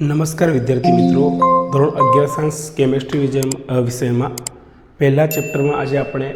નમસ્કાર વિદ્યાર્થી મિત્રો. ધોરણ અગિયાર સાયન્સ કેમેસ્ટ્રી વિજય વિષયમાં પહેલા ચેપ્ટરમાં આજે આપણે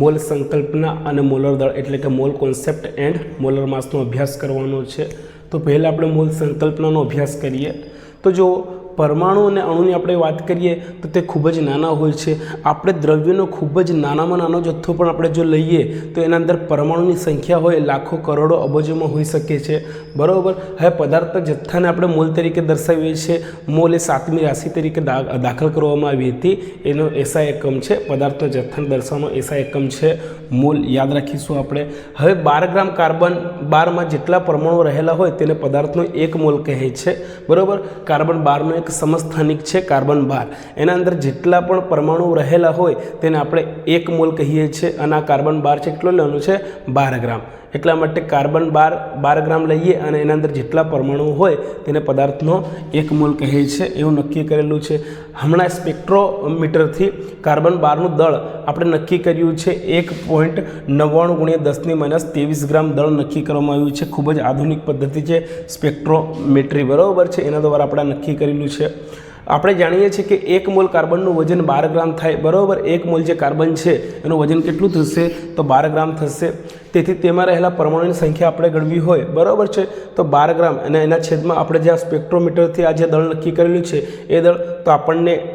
મોલ સંકલ્પના અને મોલર દળ એટલે કે મોલ કોન્સેપ્ટ એન્ડ મોલર માસનો અભ્યાસ કરવાનો છે. તો પહેલાં આપણે મોલ સંકલ્પનાનો અભ્યાસ કરીએ. તો જો પરમાણુ અને અણુની આપણે વાત કરીએ તો તે ખૂબ જ નાના હોય છે. આપણે દ્રવ્યનો ખૂબ જ નાનામાં નાનો જથ્થો પણ આપણે જો લઈએ તો એના અંદર પરમાણુની સંખ્યા હોય, લાખો, કરોડો અબજોમાં હોઈ શકે છે. બરાબર? હવે પદાર્થ જથ્થાને આપણે મોલ તરીકે દર્શાવીએ છીએ. મોલ એ સાતમી રાશિ તરીકે દાખલ કરવામાં આવી હતી. એનો એસા એકમ છે. પદાર્થ જથ્થાને દર્શાવવાનો એસા એકમ છે. મોલ યાદ રાખીશું આપણે. હવે બાર ગ્રામ કાર્બન બારમાં જેટલા પરમાણુ રહેલા હોય તેને પદાર્થનો એક મોલ કહે છે. બરાબર? કાર્બન બારનો એક સમસ્થાનિક છે, કાર્બન બાર. એના અંદર જેટલા પણ પરમાણુ રહેલા હોય તેને આપણે એક મોલ કહીએ છીએ અને આ કાર્બન બાર છે કેટલો લેવાનું છે બાર ગ્રામ. એટલા માટે કાર્બન બાર બાર ગ્રામ લઈએ અને એના અંદર જેટલા પરમાણુ હોય તેને પદાર્થનો એક મોલ કહે છે. એવું નક્કી કરેલું છે. હમણાં સ્પેક્ટ્રોમીટરથી કાર્બન બારનું દળ આપણે નક્કી કર્યું છે. એક પોઈન્ટ નવ્વાણું ગુણ્યા દસની માઇનસ ત્રેવીસ ગ્રામ દળ નક્કી કરવામાં આવ્યું છે. ખૂબ જ આધુનિક પદ્ધતિ છે સ્પેક્ટ્રોમેટ્રી. બરાબર છે? એના દ્વારા આપણે નક્કી કરેલું છે. આપણે જાણીએ છીએ કે એક મોલ કાર્બનનું વજન બાર ગ્રામ થાય, બરાબર? એક મોલ જે કાર્બન છે, એનું વજન કેટલું થશે? તો બાર ગ્રામ થશે. તેથી તેમાં રહેલા પરમાણુની સંખ્યા આપણે ગણવી હોય, બરાબર છે? તો બાર ગ્રામ, અને એના છેદમાં આપણે જે આ સ્પેક્ટ્રોમીટરથી આ જે દળ નક્કી કરેલું છે, એ દળ, તો આપણને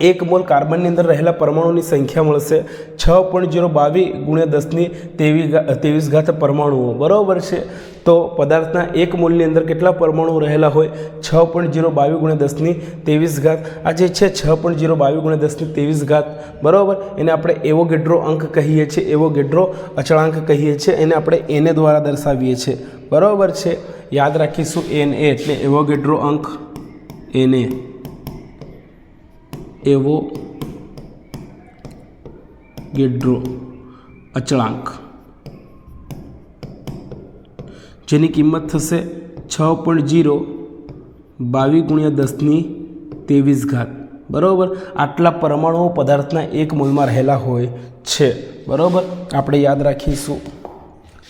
એક મોલ કાર્બનની અંદર રહેલા પરમાણુની સંખ્યા મળશે. છ પોઈન્ટ જીરો બાવીસ ગુણ્યા દસની તેવી ત્રેવીસ ઘાત પરમાણુઓ. બરાબર છે? તો પદાર્થના એક મોલની અંદર કેટલા પરમાણુ રહેલા હોય? છ પોઈન્ટ જીરો બાવીસ ગુણ્યા દસની ત્રેવીસ ઘાત. આ જે છે, છ પોઈન્ટ જીરો બાવીસ ગુણ્યા દસની ત્રેવીસ ઘાત. બરાબર? એને આપણે એવો ગેડ્રો અંક કહીએ છીએ. એવો ગેડ્રો અચળાંક કહીએ છીએ. એને આપણે એને દ્વારા દર્શાવીએ છીએ. બરાબર છે? યાદ રાખીશું એન એ એટલે એવો ગેડ્રો અંક એને એવો ગેડ્રો અચળાંક. જેની કિંમત થશે છ પોઈન્ટ જીરો બાવીસ ગુણ્યા દસની ત્રેવીસ ઘાત. બરાબર? આટલા પરમાણુઓ પદાર્થના એક મૂળમાં રહેલા હોય છે. બરાબર? આપણે યાદ રાખીશું.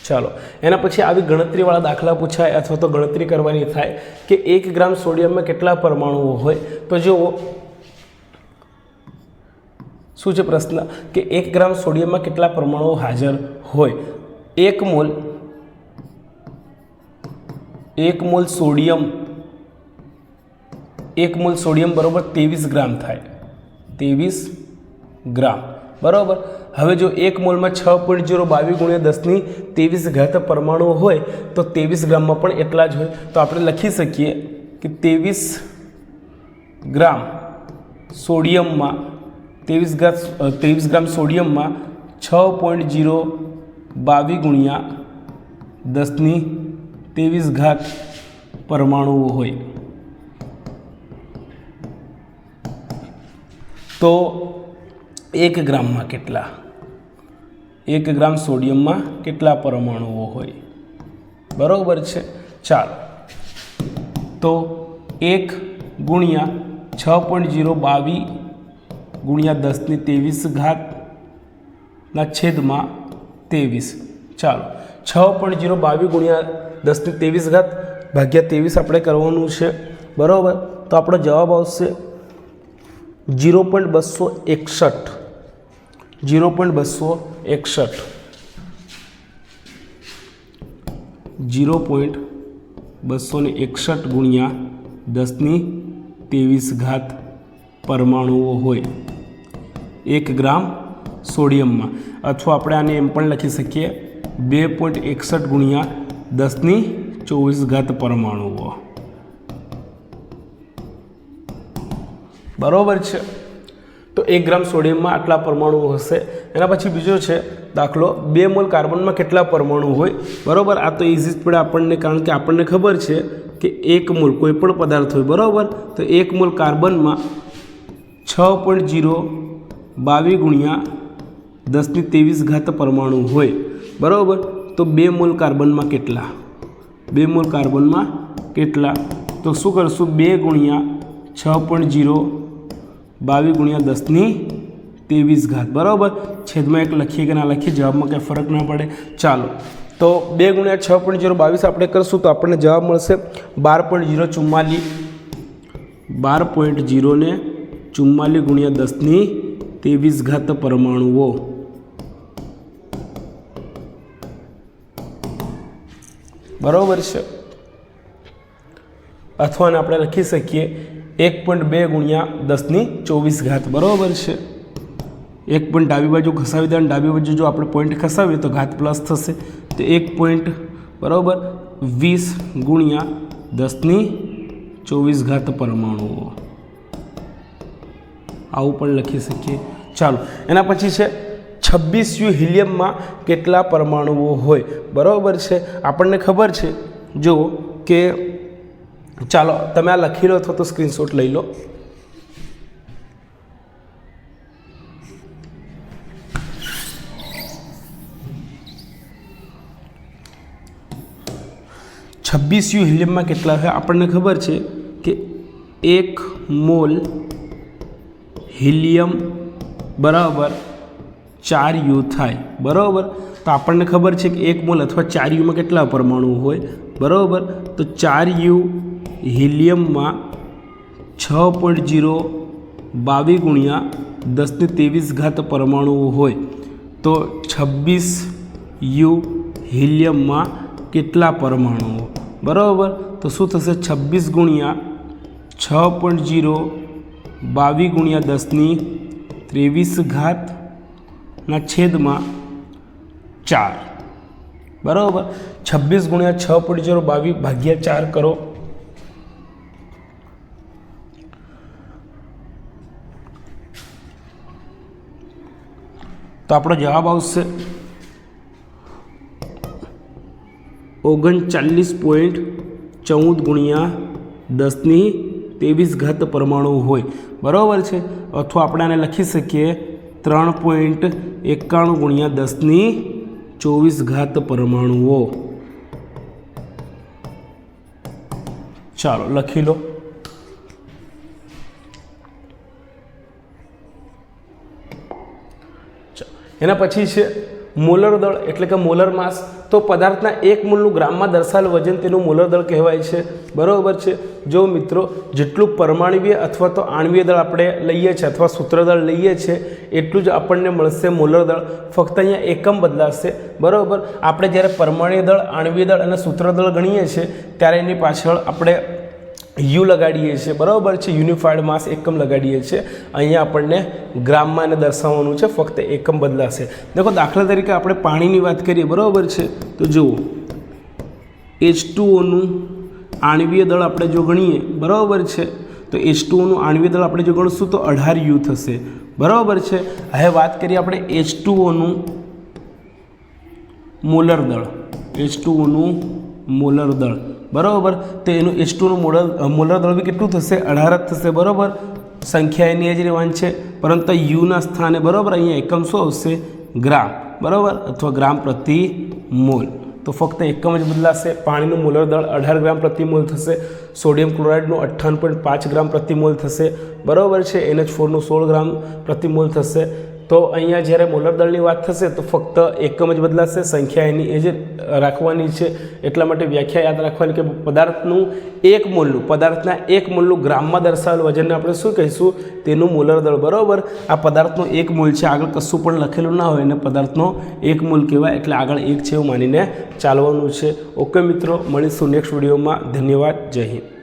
ચાલો. એના પછી આવી ગણતરીવાળા દાખલા પૂછાય અથવા તો ગણતરી કરવાની થાય કે એક ગ્રામ સોડિયમમાં કેટલા પરમાણુઓ હોય? તો જુઓ શું છે પ્રશ્ન? કે એક ગ્રામ સોડિયમમાં કેટલા પરમાણુઓ હાજર હોય? એક મોલ એક મોલ સોડિયમ, એક મોલ સોડિયમ બરાબર ત્રેવીસ ગ્રામ થાય. ત્રેવીસ ગ્રામ. બરાબર? હવે જો એક મોલમાં છ પોઈન્ટ જીરો બાવીસ ગુણ્યા દસની ત્રેવીસ ઘાત પરમાણુ હોય, તો ત્રેવીસ ગ્રામમાં પણ એટલા જ હોય. તો આપણે લખી શકીએ કે ત્રેવીસ ગ્રામ સોડિયમમાં ત્રેવીસ ગ્રામ ત્રેવીસ ગ્રામ સોડિયમમાં છ પોઈન્ટ જીરો બાવીસ ગુણ્યા દસની ત્રેવીસ ઘાત પરમાણુઓ હોય. તો એક ગ્રામમાં કેટલા? એક ગ્રામ સોડિયમમાં કેટલા પરમાણુઓ હોય? બરાબર છે? ચાલો. તો એક ગુણ્યા છ પોઈન્ટ જીરો બાવીસ ગુણ્યા દસની ત્રેવીસ ઘાતના છેદમાં ત્રેવીસ. ચાલો, છ પોઈન્ટ જીરો બાવીસ ગુણ્યા દસની ત્રેવીસ ઘાત ભાગ્યા ત્રેવીસ આપણે કરવાનું છે. બરાબર? તો આપણો જવાબ આવશે જીરો પોઈન્ટ બસો એકસઠ. જીરો પોઈન્ટ બસો એકસઠ. જીરો પોઈન્ટ બસો ને એકસઠ ગુણ્યા દસની ત્રેવીસ ઘાત પરમાણુઓ હોય. એક ગ્રામ સોડિયમમાં. અથવા આપણે આને એમ પણ લખી શકીએ બે પોઈન્ટ એકસઠ ગુણ્યા દસની ચોવીસ ઘાત પરમાણુઓ. બરાબર છે? તો એક ગ્રામ સોડિયમમાં આટલા પરમાણુઓ હશે. એના પછી બીજો છે દાખલો, બે મોલ કાર્બનમાં કેટલા પરમાણુ હોય? બરાબર? આ તો ઇઝી પડે આપણને, કારણ કે આપણને ખબર છે કે એક મોલ કોઈ પણ પદાર્થ હોય. બરાબર? તો એક મોલ કાર્બનમાં છ પોઈન્ટ જીરો બાવીસ ગુણ્યા દસની ત્રેવીસ ઘાત પરમાણુ હોય. બરાબર? તો બે મોલ કાર્બનમાં કેટલા? બે મોલ કાર્બનમાં કેટલા? તો શું કરશું? બે ગુણ્યા છ પોઈન્ટ જીરો બાવીસ ગુણ્યા દસની ત્રેવીસ ઘાત. બરાબર? છેદમાં એક લખીએ કે ના લખીએ? જવાબમાં કંઈ ફરક ના પડે. ચાલો. તો બે ગુણ્યા છ પોઈન્ટ જીરો બાવીસ આપણે કરશું તો આપણને જવાબ મળશે બાર પોઈન્ટ જીરો ચુમ્માલીસ બાર પોઈન્ટ જીરોને ચુમ્માલીસ ગુણ્યા દસની ત્રેવીસ ઘાત પરમાણુઓ. બરાબર છે. અથવા આપણે લખી શકીએ એક પોઈન્ટ બે ગુણ્યા દસની ચોવીસ ઘાત. બરાબર છે. એક પોઈન્ટ ડાબી બાજુ ખસાવી દે અને ડાબી બાજુ જો આપણે પોઈન્ટ ખસાવીએ તો ઘાત પ્લસ થશે. તો એક પોઈન્ટ, બરાબર, વીસ ગુણ્યા દસની ચોવીસ ઘાત પરમાણુઓ. આવું પણ લખી શકીએ. ચાલો, એના પછી છે છવ્વીસ હિલિયમમાં કેટલા પરમાણુઓ હોય? બરાબર છે? આપણને ખબર છે? જો કે, ચાલો, તમે આ લખી લો, અથવા તો સ્ક્રીનશોટ લઈ લો. છવ્વીસ યુ હિલિયમમાં કેટલા હોય? આપણને ખબર છે કે એક મોલ હિલિયમ બરાબર ચાર યુ થાય. બરાબર? તો આપણને ખબર છે કે એક મોલ અથવા ચાર યુમાં કેટલા પરમાણુ હોય? બરાબર? તો ચાર યુ હિલિયમમાં છ પોઈન્ટ જીરો બાવીસ ગુણ્યા દસની ત્રેવીસ ઘાત પરમાણુઓ હોય. તો છવ્વીસ યુ હિલિયમમાં કેટલા પરમાણુઓ? બરાબર? તો શું થશે? છવ્વીસ ગુણ્યા છ પોઈન્ટ જીરો બાવીસ ગુણ્યા દસની ત્રેવીસ ઘાતના છેદમાં ચાર. બરાબર? છવ્વીસ ગુણ્યા છ પોઈન્ટ જીરો બાવીસ ભાગ્યા ચાર કરો. તો આપણો જવાબ આવશે ઓગણચાલીસ પોઈન્ટ ચૌદ ગુણ્યા દસની ત્રેવીસ ઘાત પરમાણુ હોય. બરાબર છે? અથવા આપણે આને લખી શકીએ ત્રણ પોઈન્ટ એકાણું ગુણ્યા દસની ચોવીસ ઘાત પરમાણુઓ. ચાલો, લખી લો. એના પછી છે મોલર દળ એટલે કે મોલર માસ, તો પદાર્થના એક મૂળનું ગ્રામમાં દર્શાવેલ વજન તેનું મોલર દળ કહેવાય છે. બરાબર છે? જો મિત્રો, જેટલું પરમાણવીય અથવા તો આણવીય દળ આપણે લઈએ છીએ અથવા સૂત્રદળ લઈએ છીએ, એટલું જ આપણને મળશે મોલર દળ. ફક્ત અહીંયા એકમ બદલાશે. બરાબર? આપણે જ્યારે પરમાણીય દળ, આણવીય દળ અને સૂત્રદળ ગણીએ છીએ, ત્યારે એની પાછળ આપણે યુ લગાડીએ છીએ. બરાબર છે? યુનિફાઈડ માસ એકમ લગાડીએ છીએ. અહીંયા આપણને ગ્રામમાં એને દર્શાવવાનું છે. ફક્ત એકમ બદલાશે. દેખો, દાખલા તરીકે આપણે પાણીની વાત કરીએ. બરાબર છે? તો જુઓ. એચ ટુઓનું આણવીય દળ આપણે જો ગણીએ, બરાબર છે? તો એચ ટુઓનું આણવીય દળ આપણે જો ગણશું તો અઢાર યુ થશે. બરાબર છે? હવે વાત કરીએ આપણે એચ ટુઓનું મોલર દળ. એચ ટુઓનું મોલર દળ. બરાબર? તો એનું એસ ટુનું મોડલ મોલર બી કેટલું થશે? અઢાર જ થશે, બરાબર? સંખ્યા એની જ રહેવાની છે. પરંતુ યુના સ્થાને, બરાબર, અહીંયા એકમ શું આવશે ગ્રામ, બરાબર? અથવા ગ્રામ પ્રતિ મોલ. તો ફક્ત એકમ જ બદલાશે. પાણીનું મોલર દળ અઢાર ગ્રામ પ્રતિ મોલ થશે. સોડિયમ ક્લોરાઇડનું અઠ્ઠાવન પોઈન્ટ પાંચ ગ્રામ પ્રતિ મોલ થશે. બરાબર છે? એનએચ ફોરનું સોળ ગ્રામ પ્રતિ મોલ થશે. તો અહીંયા જ્યારે મોલર દળની વાત થશે તો ફક્ત એકમ જ બદલાશે, સંખ્યા એની એ જ રાખવાની છે. એટલા માટે વ્યાખ્યા યાદ રાખવાની કે પદાર્થનું એક મોલનું, પદાર્થના એક મોલનું ગ્રામમાં દર્શાવેલ વજનને આપણે શું કહીશું? તેનું મોલર દળ. બરાબર? આ પદાર્થનું એક મોલ છે. આગળ કશું પણ લખેલું ના હોય અને પદાર્થનો એક મોલ કહેવાય. એટલે આગળ એક છે એવું માનીને ચાલવાનું છે. ઓકે મિત્રો, મળીશું નેક્સ્ટ વિડીયોમાં ધન્યવાદ. જય હિન્દ.